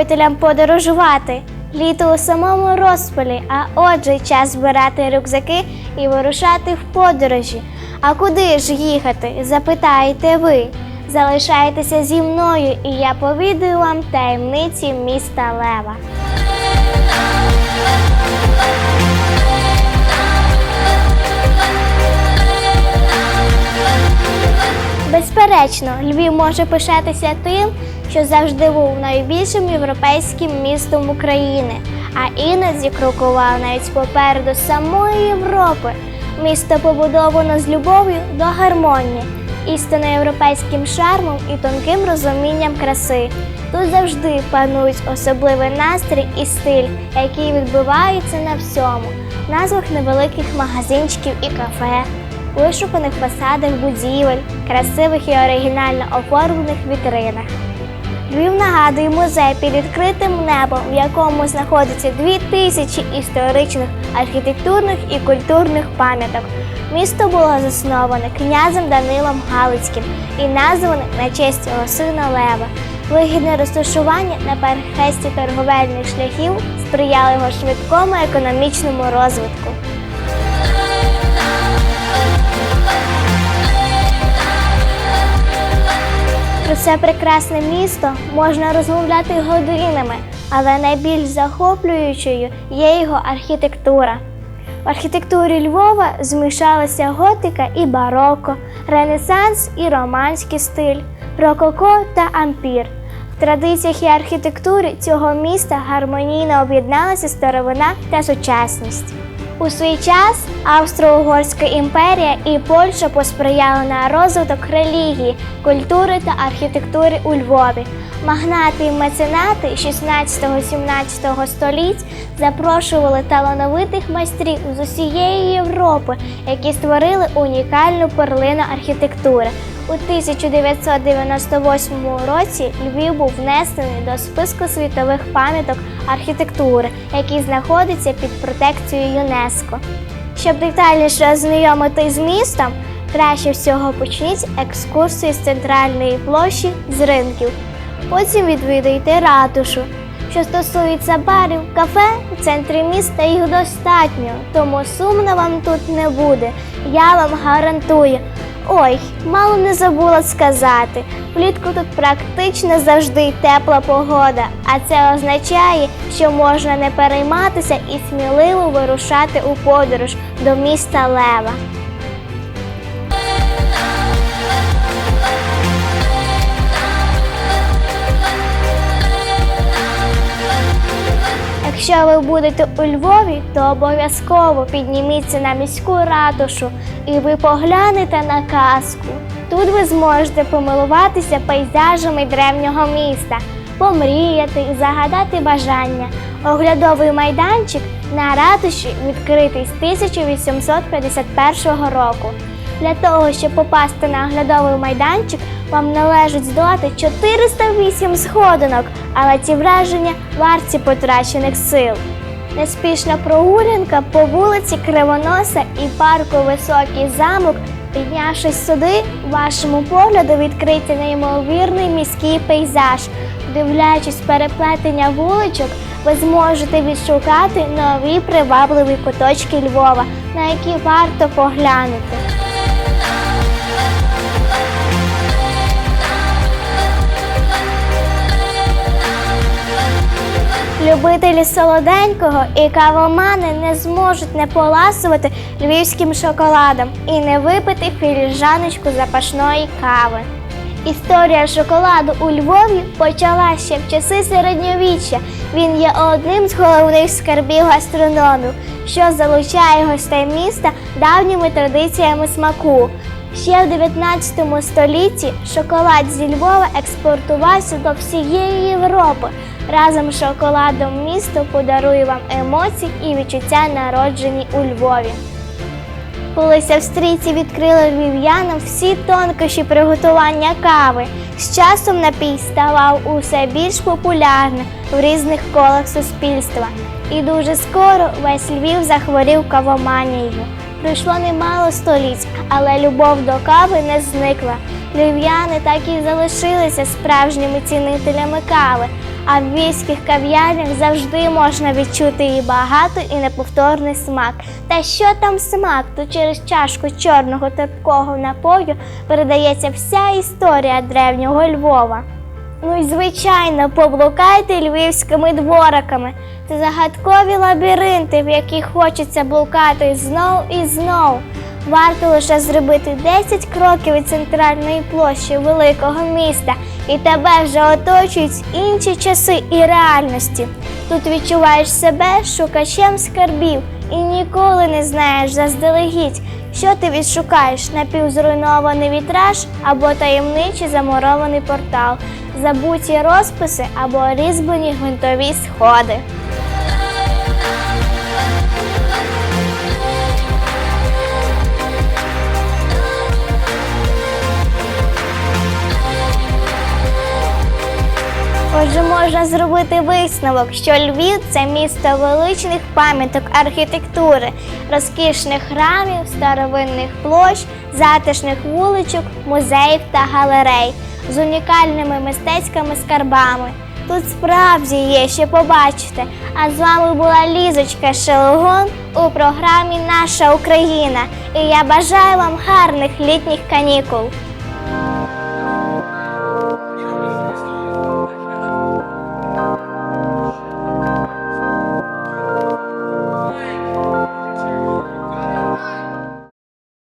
любителям подорожувати. Літо у самому розпалі, а отже, час збирати рюкзаки і вирушати в подорожі. А куди ж їхати? Запитаєте ви. Залишайтеся зі мною, і я повідаю вам таємниці міста Лева. Безперечно, Львів може пишатися тим, що завжди був найбільшим європейським містом України, а іноді крокував навіть попереду самої Європи. Місто побудовано з любов'ю до гармонії, істинно європейським шармом і тонким розумінням краси. Тут завжди панують особливий настрій і стиль, який відбивається на всьому, назвах невеликих магазинчиків і кафе, вишуканих фасадах будівель, красивих і оригінально оформлених вітринах. Львів нагадує музей під відкритим небом, в якому знаходиться дві тисячі історичних, архітектурних і культурних пам'яток. Місто було засноване князем Данилом Галицьким і назване на честь його сина Лева. Вигідне розташування на перехресті торговельних шляхів сприяло його швидкому економічному розвитку. Це прекрасне місто можна розмовляти годинами, але найбільш захоплюючою є його архітектура. В архітектурі Львова змішалися готика і бароко, ренесанс і романський стиль, рококо та ампір. В традиціях і архітектурі цього міста гармонійно об'єдналася старовина та сучасність. У свій час Австро-Угорська імперія і Польща посприяли на розвиток релігії, культури та архітектури у Львові. Магнати і меценати 16-17 століть запрошували талановитих майстрів з усієї Європи, які створили унікальну перлину архітектури. У 1998 році Львів був внесений до списку світових пам'яток архітектури, який знаходиться під протекцією ЮНЕСКО. Щоб детальніше ознайомитись з містом, краще всього почніть екскурсію з центральної площі з ринків. Потім відвідайте ратушу. Що стосується барів, кафе в центрі міста їх достатньо, тому сумно вам тут не буде. Я вам гарантую. Ой, мало не забула сказати. Влітку тут практично завжди тепла погода, а це означає, що можна не перейматися і сміливо вирушати у подорож до міста Лева. Якщо ви будете у Львові, то обов'язково підніміться на міську ратушу і ви поглянете на казку. Тут ви зможете помилуватися пейзажами древнього міста, помріяти і загадати бажання. Оглядовий майданчик на ратуші відкритий з 1851 року. Для того, щоб попасти на оглядовий майданчик, вам належить здолати 408 сходинок, але ці враження варті потрачених сил. Неспішна прогулянка по вулиці Кривоноса і парку Високий замок, піднявшись сюди, вашому погляду відкриється неймовірний міський пейзаж. Дивлячись переплетення вуличок, ви зможете відшукати нові привабливі куточки Львова, на які варто поглянути. Любителі солоденького і кавомани не зможуть не поласувати львівським шоколадом і не випити філіжаночку запашної кави. Історія шоколаду у Львові почалася ще в часи середньовіччя. Він є одним з головних скарбів гастрономів, що залучає гостей міста давніми традиціями смаку. Ще в 19 столітті шоколад зі Львова експортувався до всієї Європи. Разом з шоколадом місто подарує вам емоції і відчуття народжені у Львові. Колись австрійці відкрили львів'янам всі тонкощі приготування кави. З часом напій ставав усе більш популярним в різних колах суспільства. І дуже скоро весь Львів захворів кавоманією. Пройшло немало століть, але любов до кави не зникла. Львів'яни так і залишилися справжніми цінителями кави, А в львівських кав'ярнях завжди можна відчути її багатий і неповторний смак. Та що там смак, то через чашку чорного терпкого напою передається вся історія древнього Львова. Ну і звичайно, поблукайте львівськими двориками. Це загадкові лабіринти, в яких хочеться блукати знов і знов. Варто лише зробити 10 кроків від центральної площі великого міста, і тебе вже оточують інші часи і реальності. Тут відчуваєш себе шукачем скарбів і ніколи не знаєш заздалегідь, що ти відшукаєш напівзруйнований вітраж або таємничий замурований портал, забуті розписи або різьблені гвинтові сходи. Отже, можна зробити висновок, що Львів це місто величних пам'яток архітектури, розкішних храмів, старовинних площ, затишних вуличок, музеїв та галерей з унікальними мистецькими скарбами. Тут справді є що побачити. А з вами була Лізочка Шелегон у програмі Наша Україна. І я бажаю вам гарних літніх канікул.